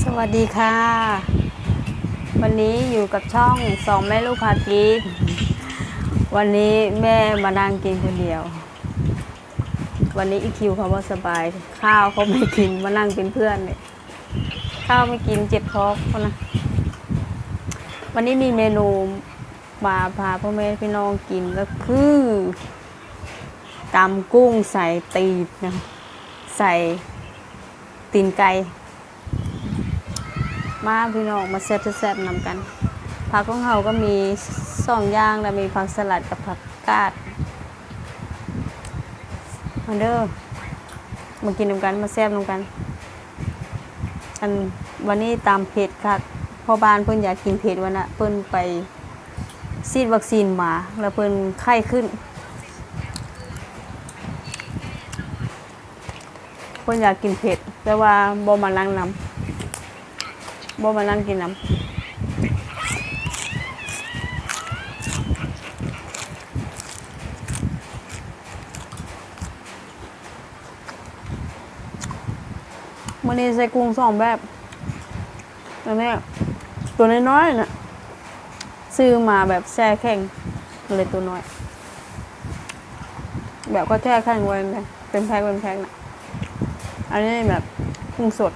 สวัสดีค่ะ วันนี้อยู่กับช่องสองแม่ลูกพากินวันนี้แม่มานั่งกินคนเดียว วันนี้อีคิวเขาว่าสบาย ข้าวเขาไม่กินมานั่งเป็นเพื่อนเลยข้าวไม่กินเจ็บท้องเขานะวันนี้มีเมนูมาพาพ่อแม่พี่น้องกินก็คือตำกุ้งใส่ตีนนะใส่ตีนไก่ มาพี่น้องมาแซ่บแซ่บนำกัน ผักของเขาก็มีสองอย่างแล้วมีผักสลัดกับผักกาดมาเด้อมากินนำกันมาแซ่บนำกัน อันวันนี้ตามเพจค่ะพ่อบ้านเพิ่นอยากกินเผ็ดวันน่ะเพิ่นไปซีดวัคซีนมา แล้วเพิ่นไข้ขึ้น เพิ่นอยากกินเผ็ดแต่ว่าบ่มานั่งนำ บ่มานั่งกินน้ำมันนี้ใส่กุ้งสองแบบอันนี้ตัวน้อยๆน่ะซื้อมาแบบแช่แข็งเลยตัวน้อย แบบก็แช่แข็งไว้เลยเป็นแพ็คเป็นแพ็คนะอันนี้แบบกุ้งสด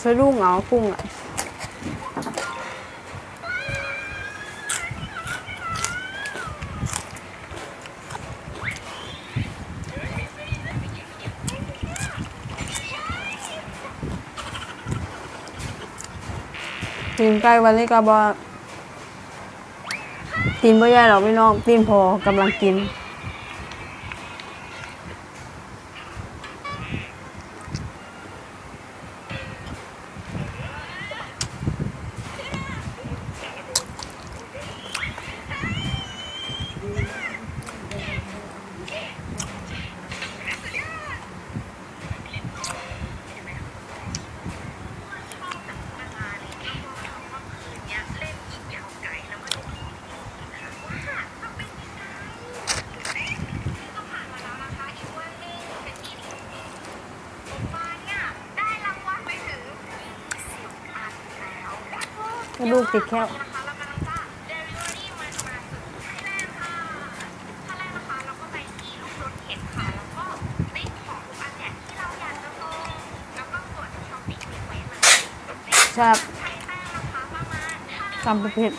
ใช้ลูกเอากุ้งอะตีนไก่วันนี้ก็บอตีนบ่ใหญ่หรอกพี่น้องตีนพอกำลังกิน ลูกติดแค่วชอบทำเป็นเผ็ด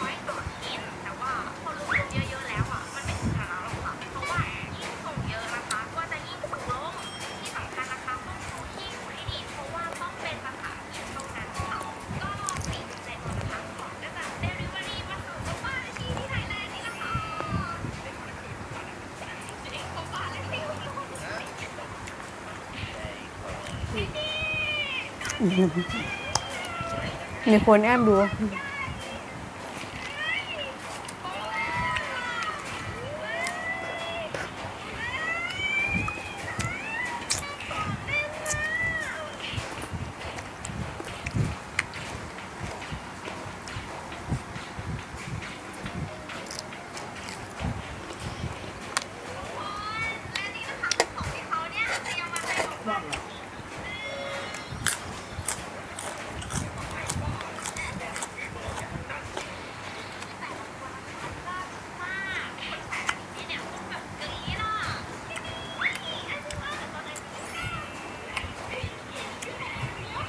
มีคนแอบดู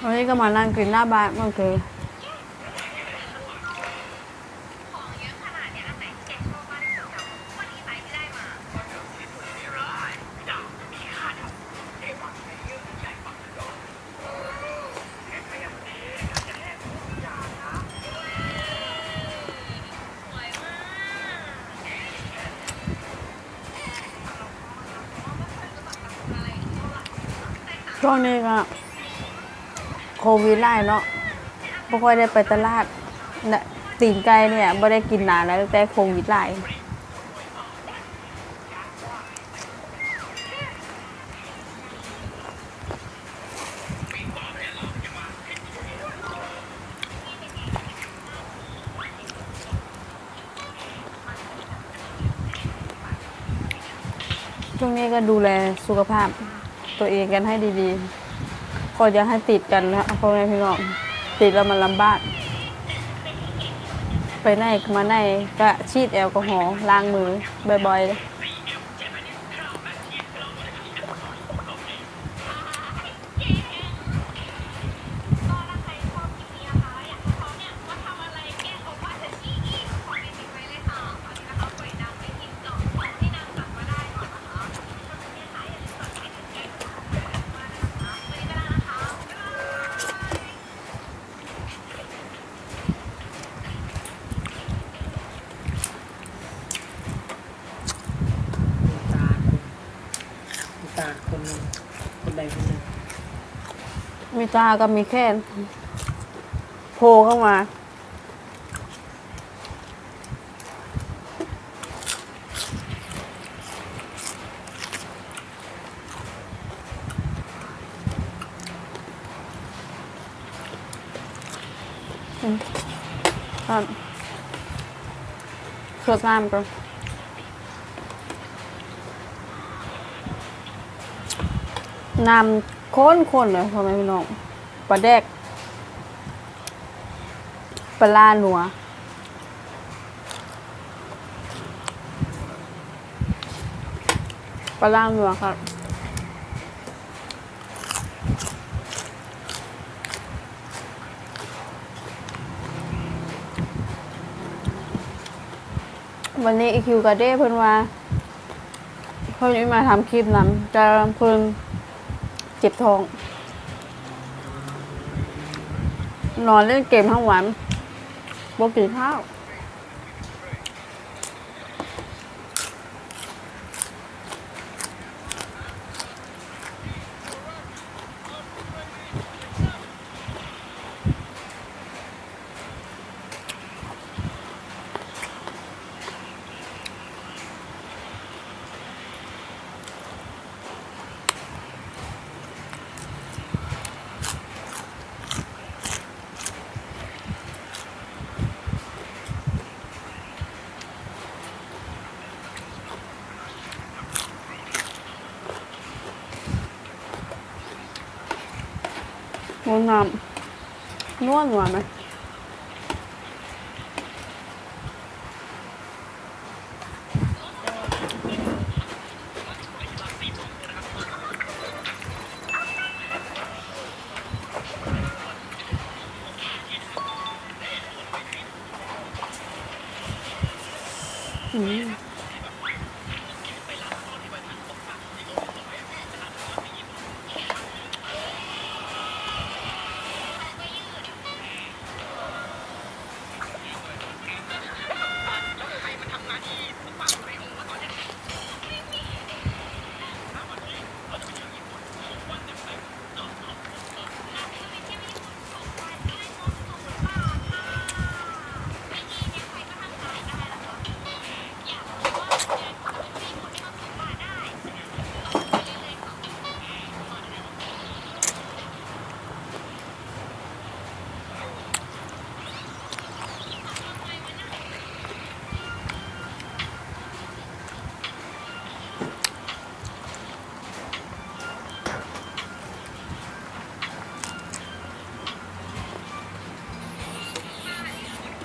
วันนี้ก็มานั่งกินหน้าบ้านมันคือช่วงนี้ก็ โควิดไล่เนาะไม่ค่อยได้ไปตลาดน่ะตีนไก่เนี่ยไม่ได้กินนานแล้วตั้งแต่โควิดไล่ช่วงนี้ก็ดูแลสุขภาพตัวเองกันให้ดีๆ ก็อย่าให้ติดกันนะพ่อแม่พี่น้องติดแล้วมันลำบากไปไหนมาไหนก็ฉีดแอลกอฮอล์ล้างมือบ่อยๆเลย มีตาคนมีตาคนหนึ่งคนใดคนหนึ่ง มีตากับมีแค่โผล่เข้ามา ครับสดน้ำก่อนน้ำ ข้นคนๆเลยพ่อแม่พี่น้องปลาแดกปลาล่าหนัวปลาล่าหนัวครับวันนี้อีคิวกับเด้เพิ่นว่าเพิ่นมาทำคลิปนั้นจะเพิ่น เจ็บท้อง นอนเล่นเกมทั้งวันบ่กินข้าว งามนัวนัวไหม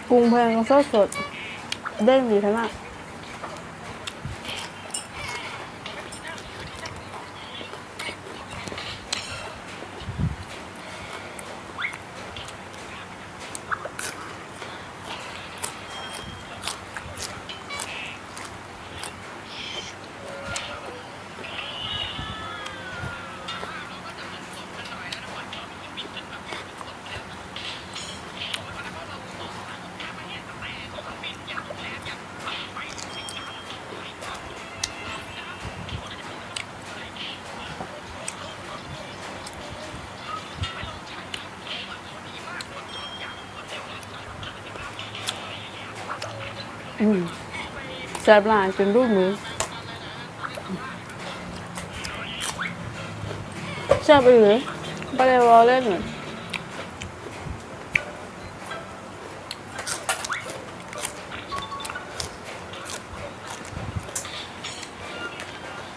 กุ้งแพงสดสดเด้งดีทั้งนั้น แซ่บหลายจนรูปมือแซ่บไปเลยไปเลยวอลเล่นเหมือน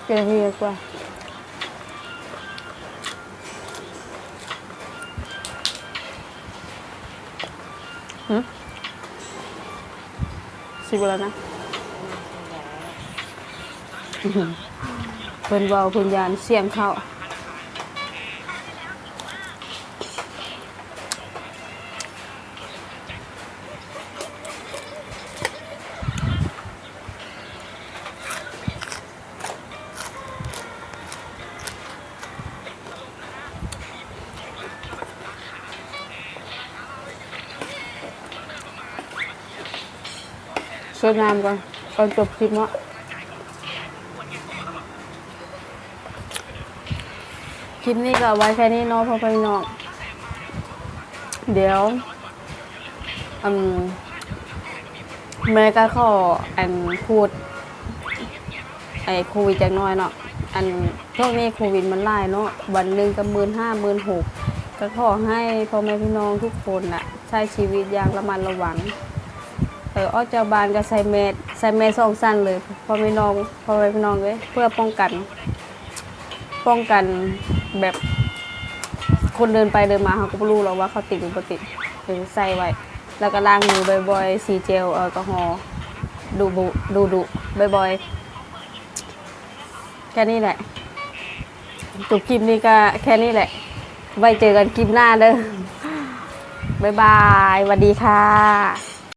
กี่นาทีกว่า สิบแล้วนะเพิ่นเว้าเพิ่นยานเสียงเขา สวยงามก่อนก่อนจบคลิปเนาะคลิปนี้ก็ไว้แค่นี้เนาะพ่อพี่น้องเดี๋ยวอืมแม่ก็ขออันพูด ไอ้โควิดจักน้อยเนาะอันช่วงนี้โควิดมันไล่เนาะวันหนึ่งก็หมื่นห้าหมื่นหกก็ขอให้พ่อแม่พี่น้องทุกคนน่ะใช้ชีวิตอย่างระมัดระวัง ออออกจากบ้านก็ใส่แมสใส่แมสสองสั้นเลยพอไม่น้องพอไม่น้องเลยเพื่อป้องกัน ป้องกันแบบคนเดินไปเดินมาเขาก็ไม่รู้หรอกว่าเขาติดหรือไม่ติดเออใส่ไว้ แล้วก็ล้างมือบ่อยๆสีเจลแอลกอฮอล์ดูบุดูดุบ่อยๆแค่นี้แหละจบคลิปนี้ก็แค่นี้แหละ ไว้เจอกันคลิปหน้าเด้อบ๊ายบายสวัสดีค่ะ